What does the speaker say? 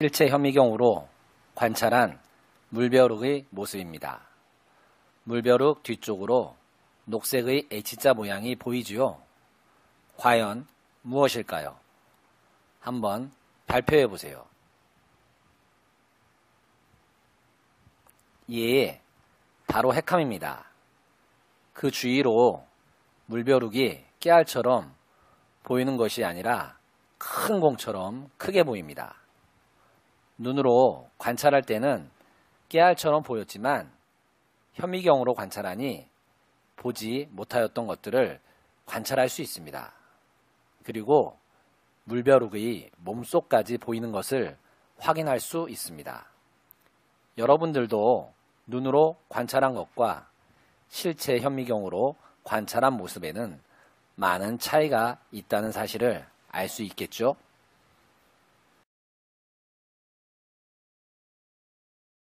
실체 현미경으로 관찰한 물벼룩의 모습입니다. 물벼룩 뒤쪽으로 녹색의 H자 모양이 보이지요? 과연 무엇일까요? 한번 발표해 보세요. 예, 바로 핵함입니다. 그 주위로 물벼룩이 깨알처럼 보이는 것이 아니라 큰 공처럼 크게 보입니다. 눈으로 관찰할 때는 깨알처럼 보였지만 현미경으로 관찰하니 보지 못하였던 것들을 관찰할 수 있습니다. 그리고 물벼룩의 몸속까지 보이는 것을 확인할 수 있습니다. 여러분들도 눈으로 관찰한 것과 실체 현미경으로 관찰한 모습에는 많은 차이가 있다는 사실을 알 수 있겠죠?